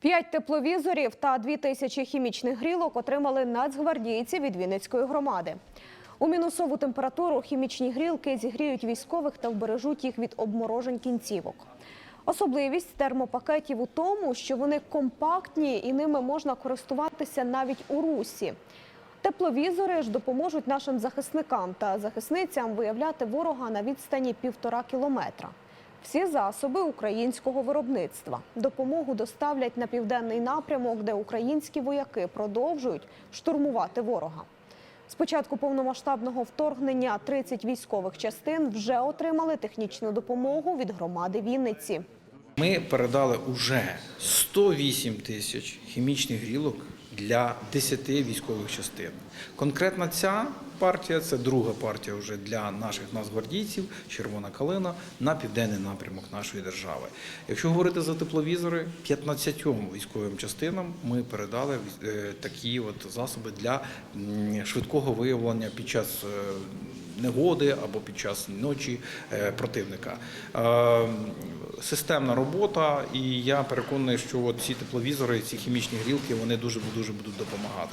П'ять тепловізорів та дві тисячі хімічних грілок отримали нацгвардійці від Вінницької громади. У мінусову температуру хімічні грілки зігріють військових та вбережуть їх від обморожень кінцівок. Особливість термопакетів у тому, що вони компактні і ними можна користуватися навіть у русі. Тепловізори ж допоможуть нашим захисникам та захисницям виявляти ворога на відстані півтора кілометра. Всі засоби українського виробництва. Допомогу доставлять на південний напрямок, де українські вояки продовжують штурмувати ворога. З початку повномасштабного вторгнення 30 військових частин вже отримали технічну допомогу від громади Вінниці. Ми передали уже 108 тисяч хімічних грілок для 10 військових частин. Конкретно ця партія це друга партія вже для наших нацгвардійців, червона калина на південний напрямок нашої держави. Якщо говорити за тепловізори, 15 військовим частинам ми передали е, такі от засоби для швидкого виявлення під час е, негоди або під час ночі е, противника. Системна робота, і я переконаний, що от ці тепловізори, ці хімічні грілки, вони дуже дуже будуть допомагати.